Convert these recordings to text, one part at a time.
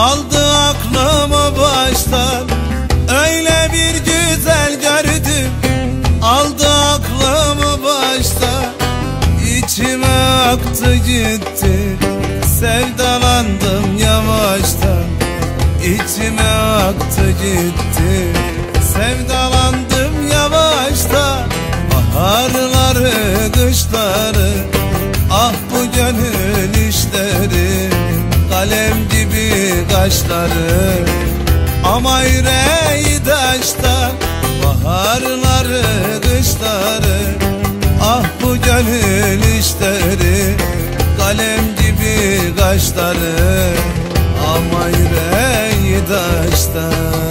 Aldı aklımı baştan. Öyle bir güzel gördüm. Aldı aklımı baştan. İçime aktı gitti. Sevdalandım yavaştan. İçime aktı gitti. Sevdalandım yavaştan. Baharları kışları kaşları Ama yüreği taştan Baharları, kışları. Ah bu gönül işleri Kalem gibi kaşları Ama yüreği taştan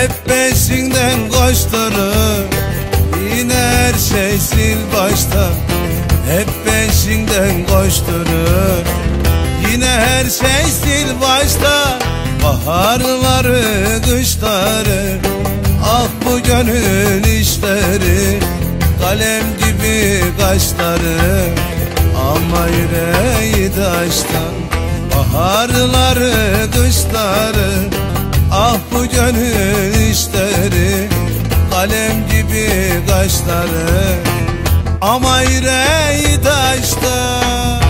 Hep peşinden koşturur Yine her şey sil baştan Hep peşinden koşturur Yine her şey sil baştan Baharları, kışları. Ah bu gönül işleri. Kalem gibi kaşları. Ama yüreği taştan. Baharları, kışları bu gönül işleri Kalem gibi kaşları. Ama yüreği taştan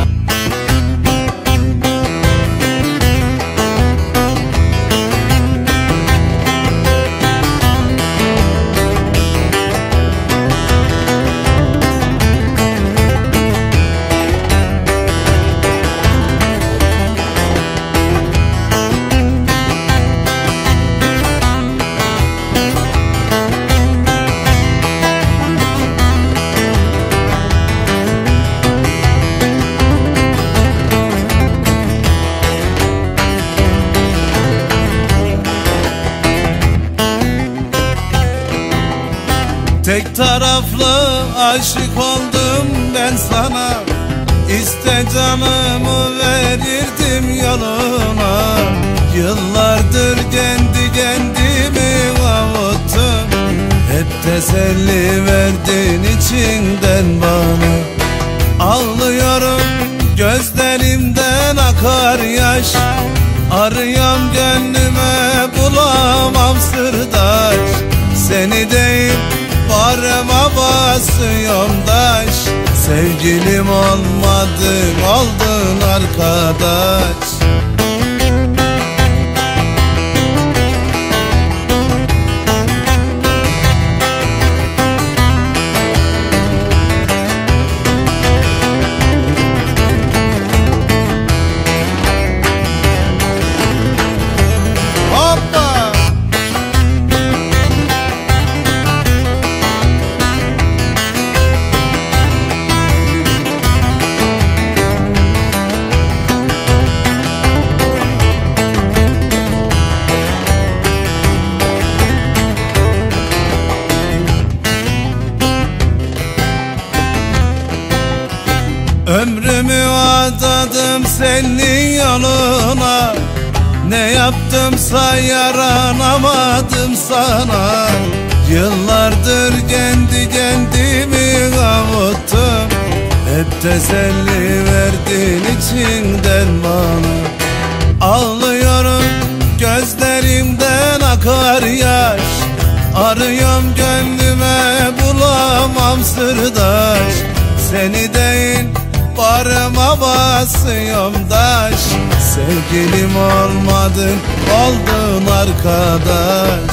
taraflı aşık oldum ben sana. İste canımı verirdim yoluna Yıllardır kendi kendimi avuttum. Hep teselli verdin içinden bana. Ağlıyorum gözlerimden akar yaş. Arıyorum gönlüme bulamam sırdaş. Seni değil Bağrıma basıyorum daş. Sevgilim olmadın oldun arkadaş senin yoluna Ne yaptımsa yaranamadım sana. Yıllardır kendi kendimi avuttum. Hep teselli verdin içinden bana Ağlıyorum gözlerimden akar yaş. Arıyorum gönlüme bulamam sırdaş. Seni değil Barıma basıyorum daş Sevgilim olmadın oldun arkadaş